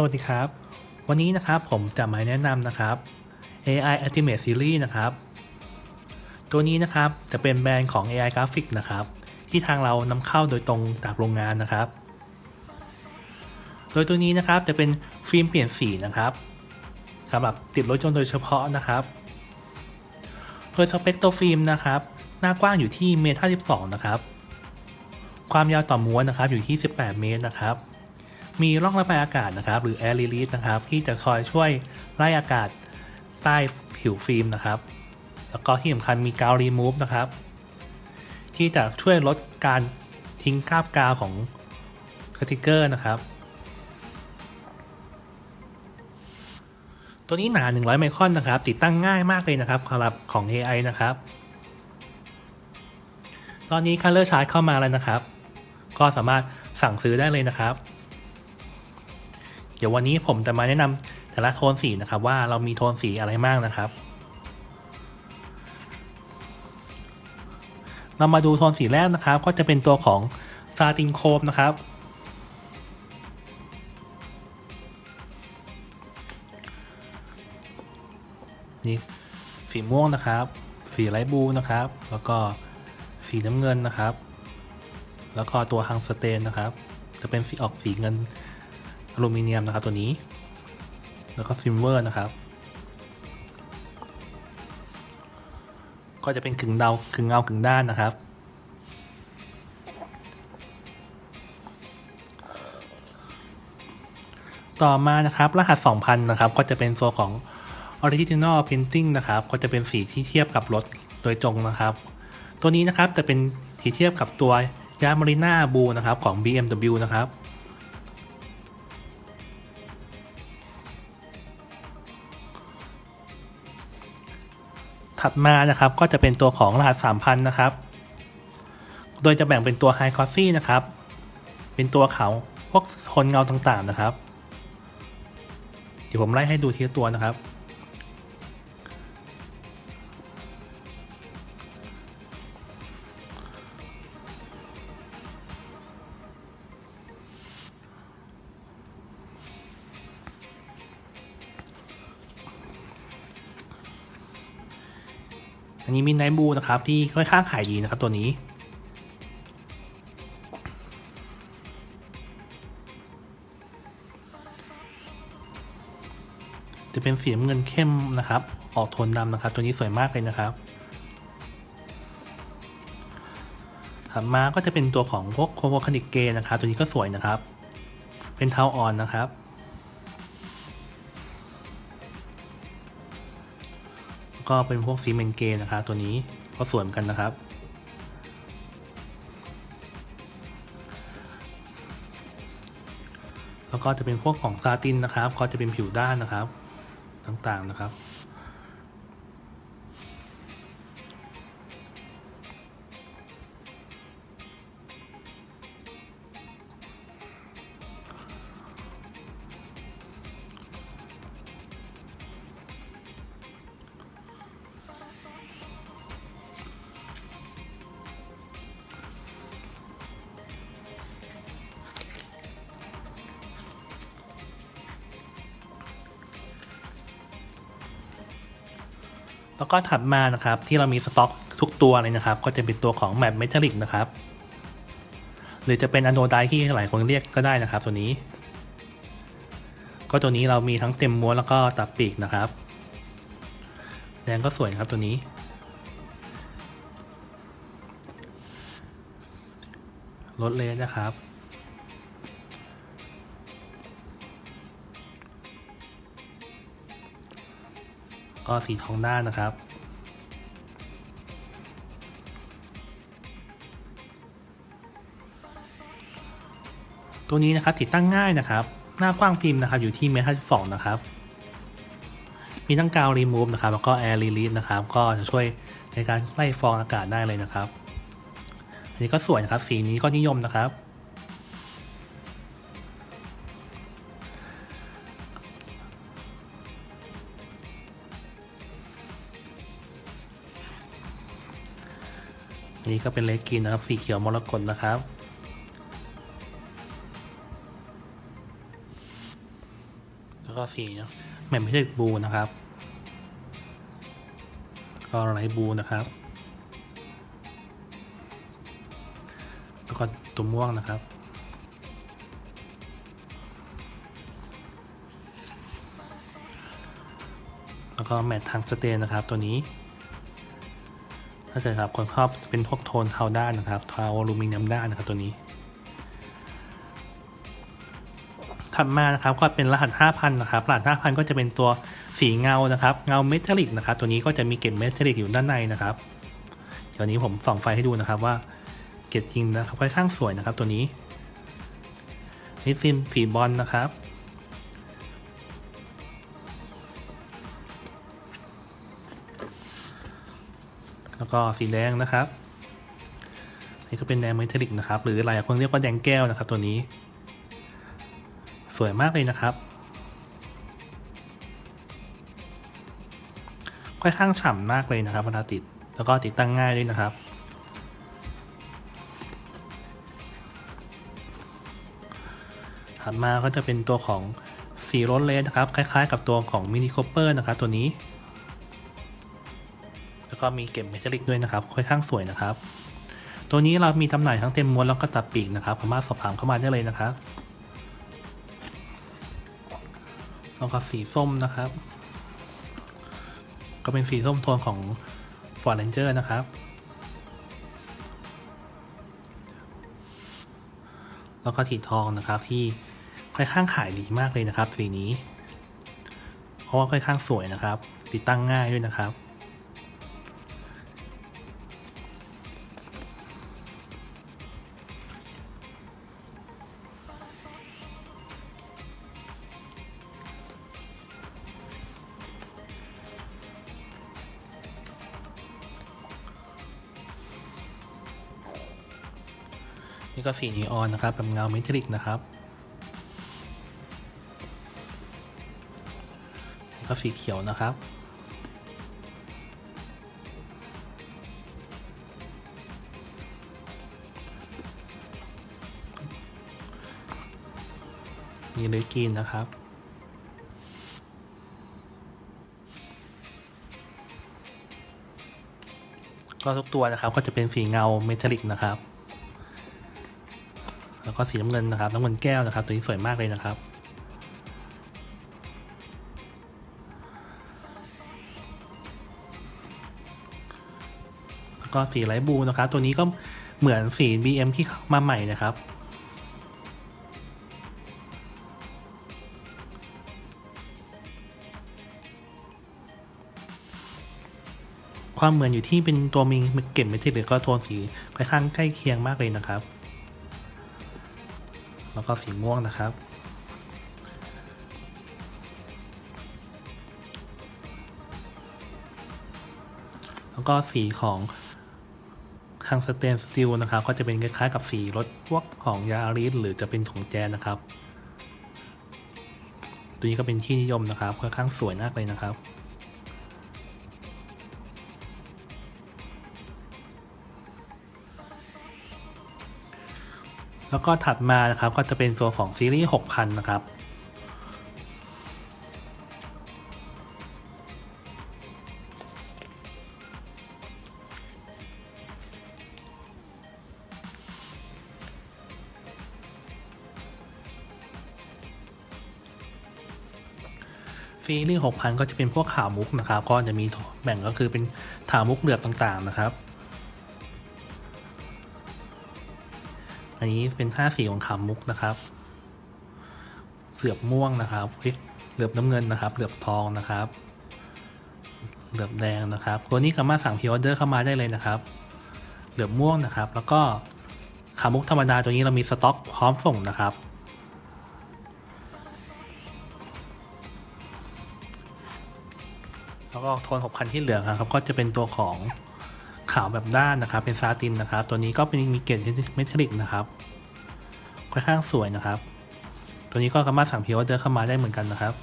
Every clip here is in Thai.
สวัสดีครับ วันนี้นะครับผมจะมาแนะนำนะครับ AI Ultimate Series นะครับ ตัวนี้นะครับจะเป็นแบรนด์ของ AI Graphic นะครับ ที่ทางเรานำเข้าโดยตรงจากโรงงานนะครับ โดยตัวนี้นะครับจะเป็นฟิล์มเปลี่ยนสีนะครับสำหรับติดรถยนต์โดยเฉพาะนะครับ โดยสเปกตัวฟิล์มนะครับ หน้ากว้างอยู่ที่เมตร52นะครับ ความยาวต่อม้วนนะครับอยู่ที่ 18 เมตรนะครับ มีร่องระบายอากาศนะครับ หรือ air release นะครับ ที่จะคอยช่วยไล่อากาศใต้ผิวฟิล์มนะครับ แล้วก็ที่สำคัญมีกาว remove นะครับ ที่จะช่วยลดการทิ้งคราบกาวของสติกเกอร์นะครับ ตัวนี้หนา 100 ไมครอนนะครับ ติดตั้งง่ายมากเลยนะครับสำหรับของ AI นะครับ ตอนนี้ Color Chart เข้ามาแล้วนะครับ ก็สามารถสั่งซื้อได้เลยนะครับ เดี๋ยววันนี้ผมจะมาแนะนำแต่ละโทนสีนะครับ ว่าเรามีโทนสีอะไรบ้างนะครับ เรามาดูโทนสีแรกนะครับ ก็จะเป็นตัวของซาตินโคมนะครับ นี่สีม่วงนะครับ สีไลท์บลูนะครับ แล้วก็สีน้ำเงินนะครับ แล้วก็ตัวฮังสเตนนะครับ จะเป็นสีออกสีเงิน อลูมิเนียมนะครับตัวนี้ แล้วก็ซิลเวอร์นะครับ ก็จะเป็นกึ่งเดากึ่งเงากึ่งด้านนะครับ ต่อมานะครับรหัส 2000 นะครับ ก็จะเป็นตัวของ Original Painting นะครับ ก็จะเป็นสีที่เทียบกับรถโดยตรงนะครับ ตัวนี้นะครับจะเป็นสีเทียบกับตัวยามาริน่าบูนะครับของ BMW นะครับ ถัดมานะครับ ก็จะเป็นตัวของรหัส 3000 นะครับ โดยจะแบ่งเป็นตัว High Cossy นะครับ เป็นตัวเขาพวกคนเงาต่างๆนะครับ เดี๋ยวผมไล่ให้ดูทีละตัวนะครับ อันนี้มินไนบูนะครับที่ค่อนข้างขายดีนะครับตัวนี้จะเป็นสีน้ำเงินเข้มนะครับ ออกโทนดำนะครับ ตัวนี้สวยมากเลยนะครับ ถัดมาก็จะเป็นตัวของพวกโคโวคานิกเกนะครับ ตัวนี้ก็สวยนะครับ เป็นเทาอ่อนนะครับ ก็เป็นพวกซีเมนเกนนะครับตัวนี้ก็สวนกันนะครับ แล้วก็จะเป็นพวกของซาตินนะครับ ก็จะเป็นผิวด้านนะครับต่างๆนะครับ แล้วก็ถัดมานะครับ ที่เรามีสต็อกทุกตัวเลยนะครับ ก็จะเป็นตัวของแมปเมทัลลิกนะครับ หรือจะเป็นอะโนไดที่หลายคนเรียกก็ได้นะครับ ตัวนี้ ก็ตัวนี้เรามีทั้งเต็มม้วนแล้วก็ตัดปีกนะครับแดงก็สวยนะครับตัวนี้รถเลสนะครับ ก็สีทองด้านนะครับ ตัวนี้นะครับติดตั้งง่ายนะครับ หน้ากว้างฟิล์มนะครับอยู่ที่เมตรห้าสิบสองนะครับ มีทั้งกาวรีมูฟนะครับแล้วก็แอร์รีลีสนะครับก็จะช่วยในการไล่ฟองอากาศได้เลยนะครับ อันนี้ก็สวยนะครับสีนี้ก็นิยมนะครับ นี้ก็เป็นเลสกินนะครับสีเขียวมรกตนะครับ แล้วก็สีแมทเมทัลลิกบลูนะครับ ก็ไลท์บลูนะครับ แล้วก็ตัวม่วงนะครับแล้วก็แมททางสเตนนะครับตัวนี้ ถ้าเกิดครับคนชอบเป็นพวกโทนเทาด้านนะครับเทาอลูมิเนียมด้านนะครับตัวนี้ ถัดมานะครับก็เป็นรหัส 5,000 นะครับรหัส 5,000 ก็จะเป็นตัวสีเงานะครับ เงาเมทัลลิกนะครับ ตัวนี้ก็จะมีเกล็ดเมทัลลิกอยู่ด้านในนะครับเดี๋ยวนี้ผมส่องไฟให้ดูนะครับว่าเกล็ดจริงนะครับค่อนข้างสวยนะครับตัวนี้นี่ฟิล์มสีบอลนะครับ แล้วก็สีแดงนะครับนี่ก็เป็นแดงเมทัลลิกนะครับ หรือหลายคนเรียกว่าแดงแก้วนะครับ ตัวนี้ สวยมากเลยนะครับ ค่อนข้างฉ่ำมากเลยนะครับเวลาติด แล้วก็ติดตั้งง่ายด้วยนะครับถัดมาก็จะเป็นตัวของสีโรสเลสนะครับ คล้ายๆ กับตัวของมินิคอปเปอร์นะครับ ตัวนี้ แล้วก็มีเก็บเมทัลลิกด้วยนะครับ ค่อนข้างสวยนะครับ ตัวนี้เรามีจำหน่ายทั้งเต็มม้วนแล้วก็ตัดปีกนะครับสามารถสอบถามเข้ามาได้เลยนะครับแล้วก็สีส้มนะครับ ก็เป็นสีส้มโทนของ Ford Ranger นะครับ แล้วก็สีทองนะครับที่ค่อนข้างขายดีมากเลยนะครับสีนี้ เพราะว่าค่อนข้างสวยนะครับ ติดตั้งง่ายด้วยนะครับ นี่ก็สีนีออนนะครับแบบเงาเมทัลลิกนะครับนี่ก็สีเขียวนะครับนี่เลยกรีนนะครับ ก็ทุกตัวนะครับก็จะเป็นสีเงาเมทัลลิกนะครับ ก็สีน้ำเงินนะครับน้ำเงินแก้วนะครับ ตัวนี้สวยมากเลยนะครับ แล้วก็สีไลท์บูนะครับ ตัวนี้ก็เหมือนสี BM ที่มาใหม่นะครับความเหมือนอยู่ที่เป็นตัวมีเก็บเมทัลลิกก็โทนสีค่อนข้างใกล้เคียงมากเลยนะครับ แล้วก็สีม่วงนะครับ แล้วก็สีของทางสเตนสตีลนะครับ ก็จะเป็นคล้ายๆกับสีรถพวกของยาริสหรือจะเป็นของแจนนะครับ ตัวนี้ก็เป็นที่นิยมนะครับค่อนข้างสวยมากเลยนะครับ แล้วก็ถัดมานะครับก็จะเป็นตัวของซีรีส์6000 นะครับซีรีส์6000 ก็จะเป็นพวกข่าวมุกนะครับ ก็จะมีแบ่งก็คือเป็นข่าวมุกเหลือบต่างๆนะครับ อันนี้เป็นท่าสีของขามุกนะครับ เหลือบม่วงนะครับเหลือบน้ำเงินนะครับ เหลือบทองนะครับ เหลือบแดงนะครับ ตัวนี้สามารถสั่งพิออเดอร์เข้ามาได้เลยนะครับ เหลือบม่วงนะครับ แล้วก็ขามุกธรรมดาตัวนี้เรามีสต็อกพร้อมส่งนะครับแล้วก็โทน 6,000 ที่เหลือครับ ก็จะเป็นตัวของาวแบบด้านนะครับ เป็นซาตินนะครับ ตัวนี้ก็เป็นมีเกรดเมทัลลิกนะครับ ค่อนข้างสวยนะครับ ตัวนี้ก็สามารถสั่งพิออเดอร์เข้ามาได้เหมือนกันนะครับ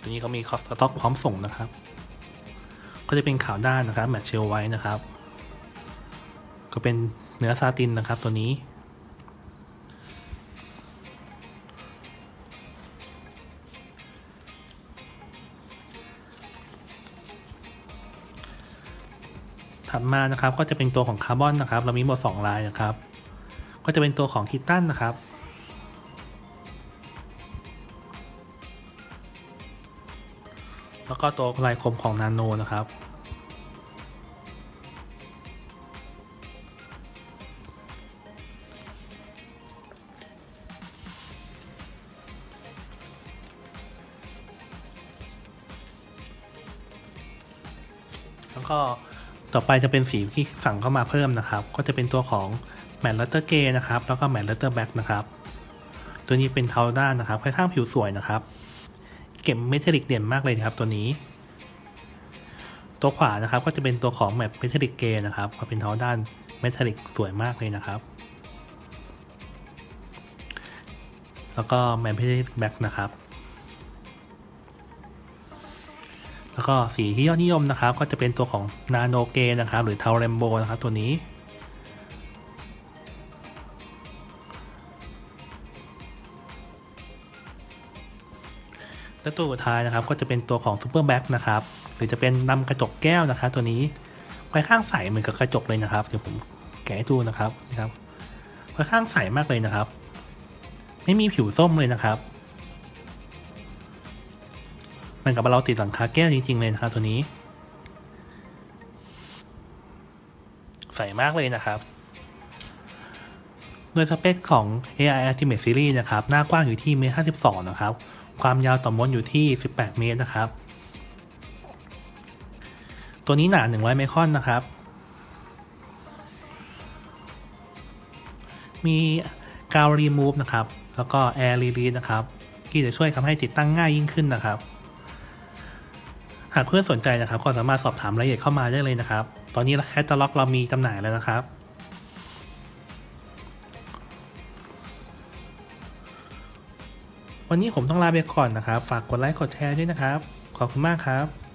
ตัวนี้ก็มีคอสต็อกพร้อมส่งนะครับ ก็จะเป็นขาวด้านนะครับแมทเชลไว้นะครับ ก็เป็นเนื้อซาตินนะครับตัวนี้ ถัดมานะครับก็จะเป็นตัวของคาร์บอนนะครับ เรามีหมดสองลายนะครับ ก็จะเป็นตัวของคิตตันนะครับ แล้วก็ตัวลายคมของนาโนนะครับ แล้วก็ ต่อไปจะเป็นสีที่สั่งเข้ามาเพิ่มนะครับ ก็จะเป็นตัวของแมตต์เลเตอร์เกนะครับ แล้วก็แมตต์เลเตอร์แบ็กนะครับ ตัวนี้เป็นเทาด้านนะครับค่อนข้างผิวสวยนะครับ เก็บเมทัลลิกเด่นมากเลยนะครับตัวนี้ ตัวขวานะครับก็จะเป็นตัวของแมตต์เมทัลลิกเกนะครับก็เป็นเทาด้านเมทัลลิกสวยมากเลยนะครับ แล้วก็แมตต์เมทัลลิกแบ็กนะครับ แล้วก็สีที่ยอดนิยมนะครับ ก็จะเป็นตัวของนาโนเกนะครับ หรือเทาเรมโบนะครับตัวนี้ และตัวสุดท้ายนะครับก็จะเป็นตัวของซูเปอร์แบ็กนะครับ หรือจะเป็นนำกระจกแก้วนะครับ ตัวนี้ค่อนข้างใสเหมือนกับกระจกเลยนะครับเดี๋ยวผมแกะให้ดูนะครับนะครับค่อนข้างใสมากเลยนะครับ ไม่มีผิวส้มเลยนะครับ มือนกับเราติดหลังคาแก้วจริงๆเลยนะครับตัวนี้ ใส่มากเลยนะครับโดยสเปคของ AI Ultimate Series นะครับ หน้ากว้างอยู่ที่เมตร52 นะครับ ความยาวต่อม้วนอยู่ที่ 18 เมตรนะครับ ตัวนี้หนา 100 ไมครอนนะครับ มีกาวรีมูฟนะครับ แล้วก็ Air Release นะครับ ที่จะช่วยทำให้ติดตั้งง่ายยิ่งขึ้นนะครับากเพื่อนสนใจนะครับก็สามารถสอบถามรายละเอียดเข้ามาได้เลยนะครับ ตอนนี้แคตตาล็อกเรามีจำหน่ายแล้วนะครับ วันนี้ผมต้องลาไปก่อนนะครับ ฝากกดไลค์กดแชร์ด้วยนะครับ ขอบคุณมากครับ